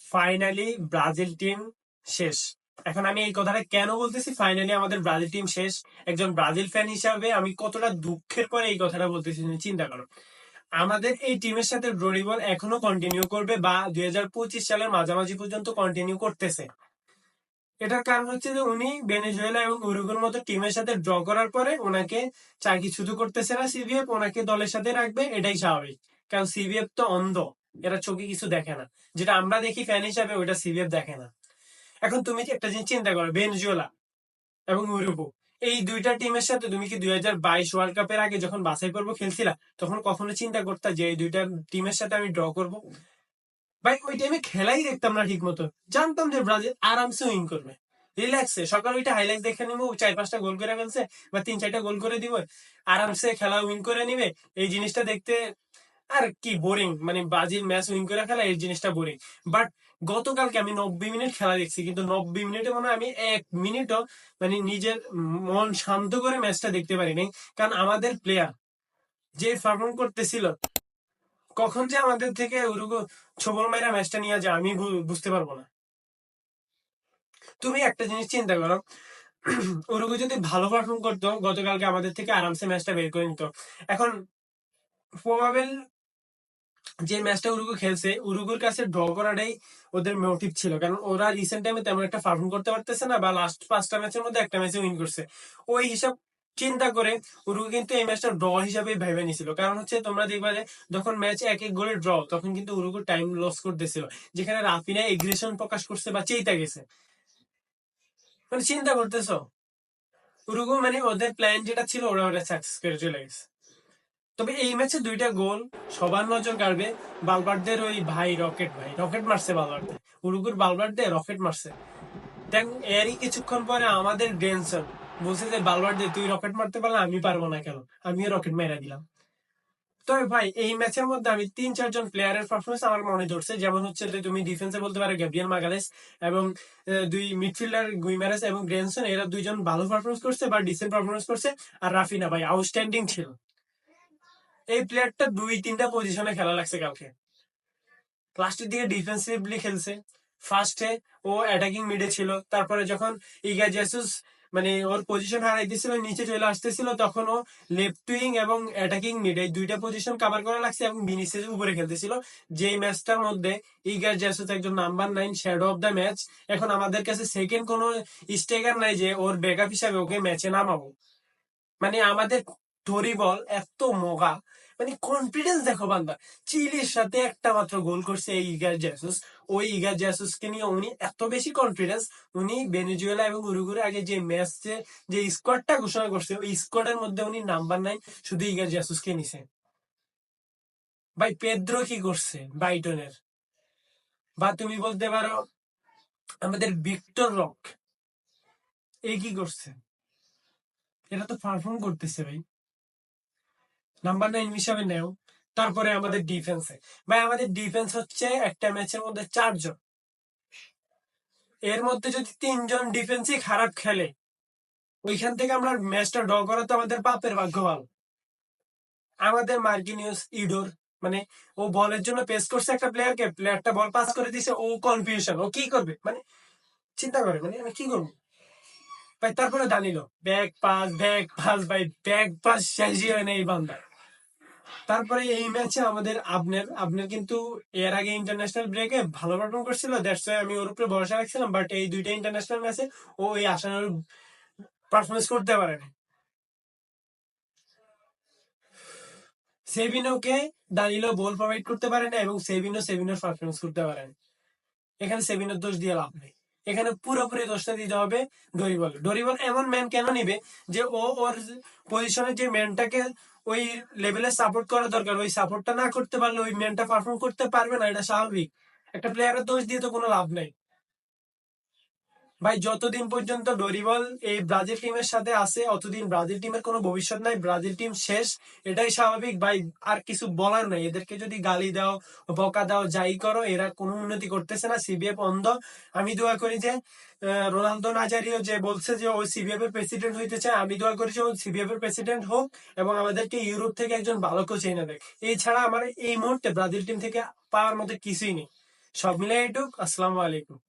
Finally Brazil team শেষ। এখন আমি এই কথাটা কেন বলতেছি? ফাইনালি আমাদের ব্রাজিল টিম শেষ। একজন ব্রাজিল ফ্যান হিসাবে আমি কতটা দুঃখের পরে এই কথাটা বলতেছি চিন্তা করো। আমাদের এই টিমের সাথে ড্রোরিবল এখনও কন্টিনিউ করবে বা দুই হাজার পঁচিশ সালের মাঝামাঝি পর্যন্ত কন্টিনিউ করতেছে। এটার কারণ হচ্ছে যে উনি ভেনেজুয়েলা এবং উরুগুর মতো টিমের সাথে ড্র করার পরে ওনাকে চাকরি শুধু করতেছে না সিবিএফ ওনাকে দলের সাথে রাখবে, এটাই স্বাভাবিক। কারণ সিবিএফ তো অন্ধ। এরা চোখে কিছু দেখে না। যেটা আমরা দেখি ফ্যান হিসাবে ওটা সিবিএফ দেখে না। এখন তুমি কি একটা জিনিস চিন্তা করো ভেনেজুয়েলা এবং উরুগু এই দুইটা টিমের সাথে তুমি কি দুই হাজার বাইশ ওয়ার্ল্ড কাপের আগে যখন বাছাই পর্ব খেলছিলা, তখন কখনো চিন্তা করতা যে এই দুইটা টিমের সাথে আমি ড্র করব? ভাই, ওই টাইমে খেলাই দেখতাম না ঠিক মতো জানতাম যে ব্রাজিল আরামসে উইন করবে। রিল্যাক্সে সকাল ওইটা হাইলাইট দেখে নিবো চার পাঁচটা গোল করে ফেলছে বা তিন চারটা গোল করে দিব, আরামসে খেলা উইন করে নিবে। এই জিনিসটা দেখতে আর কি বোরিং মানে ব্রাজিল ম্যাচ উইন করে খেলা এই জিনিসটা বোরিং বাট গতকালকে আমি নব্বই মিনিট খেলা দেখছি, কিন্তু নব্বই মিনিটে মনে আমি এক মিনিটও মানে নিজের মন শান্ত করে ম্যাচটা দেখতে পারিনি। কারণ আমাদের প্লেয়ার যে পারফর্ম করতেছিল, কখন যে আমাদের থেকে ওরকম ছবল মাইরা ম্যাচটা নিয়ে যায়, আমি বুঝতে পারব না। তুমি একটা জিনিস চিন্তা করো ওরকম যদি ভালো পারফর্ম করতো, গতকালকে আমাদের থেকে আরামসে ম্যাচটা বের করে নিত। এখন প্রবাবেল যে ম্যাচটা উরুগো খেলছে, উরুগুর কাছে ড্র করাটাই ওদের মোটিভ ছিল। কারণ ওরা রিসেন্ট টাইমে তেমন একটা পারফর্ম করতে পারতেছে না বা লাস্ট পাঁচটা ম্যাচের মধ্যে একটা ম্যাচে উইন করছে। ওই হিসাব চিন্তা করে উরুগু কিন্তু এই ম্যাচটা ড্র হিসাবে ভেবে নিছিল। কারণ হচ্ছে তোমরা দেখবা যে যখন ম্যাচ এক এক গোলে ড্র তখন কিন্তু উরুগু টাইম লস করতেছিল। যেখানে রাফিনা এগ্রেশন প্রকাশ করছে বা চেইতা গেছে। মানে চিন্তা করতেছো? উরুগু মানে ওদের প্ল্যান যেটা ছিল, ওরা ওটা সাকসেস করে চলে গেছে। তবে এই ম্যাচে দুইটা গোল সবার নজর কাড়বে বালবার্দের ওই ভাই রকেট ভাই, রকেট মারছে বালবার্দে। উরুগুর বালবার্দে রকেট মারছে। দেখ, এরই কিছুক্ষণ পরে আমাদের গ্রেনসন বলছে যে, বালবার্দে, তুই রকেট মারতে পারলে আমি পারব না কেন? আমিও রকেট মেরা দিলাম। তবে ভাই, এই ম্যাচের মধ্যে আমি তিন চারজন প্লেয়ারের পারফরমেন্স আমার মনে ধরছে। যেমন হচ্ছে যে, তুমি ডিফেন্সে বলতে পারো গ্যাব্রিয়াল মাগালেস এবং দুই মিডফিল্ডার গুইমারেস এবং গ্রেনসন এরা দুইজন ভালো পারফরমেন্স করছে বা ডিসেন্ট পারফরমেন্স করছে। আর রাফিনা ভাই আউটস্ট্যান্ডিং ছিল। এই প্লেয়ারটা দুই, তিনটা পজিশনে খেলা লাগছে কালকে। লাস্টের দিকে ডিফেন্সিভলি খেলছে। ফার্স্টে ও অ্যাটাকিং মিডে ছিল। তারপরে যখন ইগা জেসুস মানে ওর পজিশন হারাই দিছিল নিচে চলে আসতেছিল, তখন ও লেফট উইং এবং অ্যাটাকিং মিড এই দুইটা পজিশন কভার করা লাগছে এবং বিনিসেস উপরে খেলতেছিল। যে ম্যাচটার মধ্যে ইগার জেসুস একজন number nine shadow of the match এখন আমাদের কাছে সেকেন্ড কোনো স্টেকার নাই যে ওর ব্যাকআপ হিসাবে ওকে ম্যাচে নামাবো। মানে আমাদের ধরি বল এত মোগা। মানে কনফিডেন্স দেখো বান্দা। চিলির সাথে একটা মাত্র গোল করছে এই ইগার জ্যাসুস ওই ইগার জ্যাসুসকে নিয়ে উনি এত বেশি কনফিডেন্স উনি ভেনেজুয়েলা এবং উরুগুরে আগে যে ম্যাচ যে স্কোয়াডটা ঘোষণা করছে, ওই স্কোয়াডের মধ্যে উনি নাম্বার নাইন শুধু ইগার জ্যাসুসকে নিছে। ভাই, পেদ্রো কি করছে বাইটনের বা তুমি বলতে পারো, আমাদের ভিক্টর রক, এ কি করছে? এটা তো পারফর্ম করতেছে ভাই। নাম্বার নাইন হিসাবে নেও তারপরে আমাদের ডিফেন্সে ভাই, আমাদের ডিফেন্স হচ্ছে একটা ম্যাচের মধ্যে চারজন। এর মধ্যে যদি তিনজন ডিফেন্সই খারাপ খেলে, ওইখান থেকে আমরা ম্যাচটা ড্র করা তো আমাদের পাপের ভাগ্য ভালো। আমাদের মার্কিনিউস ইডোর মানে ও বলের জন্য পেস করছে একটা প্লেয়ারকে প্লেয়ারটা বল পাস করে দিছে ও কনফিউশন ও কি করবে? মানে চিন্তা করে মানে আমি কি করব? ভাই, তারপরে Danilo back pass back pass ভাই ব্যাক পাস শেষই হয় না এই বান্দার। তারপরে এই ম্যাচে আমাদের আবনের আবনের কিন্তু এর আগে ইন্টারন্যাশনাল ব্রেকে ভালো পারফর্ম করছিল দ্যাটস আমি ওর উপরে ভরসা রাখছিলাম বাট এই দুইটা ইন্টারন্যাশনাল ম্যাচে ও এই আসানোর পারফরমেন্স করতে পারেনি। সেভিনোকে দানিলো বল প্রোভাইড করতে পারে না এবং সেভিনো সেভিনোর পারফরমেন্স করতে পারে এখানে সেভিনোর দোষ দিয়ে লাভ নেই। এখানে পুরোপুরি দোষটা দিতে হবে ডরিবল। ডরিবল এমন ম্যান কেন নিবে যে ও ওর পজিশনের যে ম্যানটাকে ওই লেভেলে সাপোর্ট করা দরকার। ওই সাপোর্টটা না করতে পারলে ওই ম্যানটা পারফর্ম করতে পারবে না, এটা স্বাভাবিক। একটা প্লেয়ারের দোষ দিয়ে তো কোনো লাভ নাই। ভাই, যতদিন পর্যন্ত ডরিবল এই ব্রাজিল টিমের সাথে আছে, অতদিন ব্রাজিল টিমের কোনো ভবিষ্যৎ নাই। ব্রাজিল টিম শেষ, এটাই স্বাভাবিক। ভাই, আর কিছু বলার নাই। এদেরকে যদি গালি দাও, বকা দাও, যাই করো, এরা কোনো উন্নতি করতেছে না। সিবিএফ অন্ধ। আমি দোয়া করি যে রোনালদো নাজারিও যে বলছে যে ওই সিবিএফ এর প্রেসিডেন্ট হইতে চায়, আমি দোয়া করি যে ও সিবিএফ এর প্রেসিডেন্ট হোক এবং আমাদেরকে ইউরোপ থেকে একজন ভালো কোচ এনে দেয় এছাড়া আমার এই মুহূর্তে ব্রাজিল টিম থেকে পাওয়ার মতো কিছুই নেই। সব মিলে এটুক। আসসালামু আলাইকুম।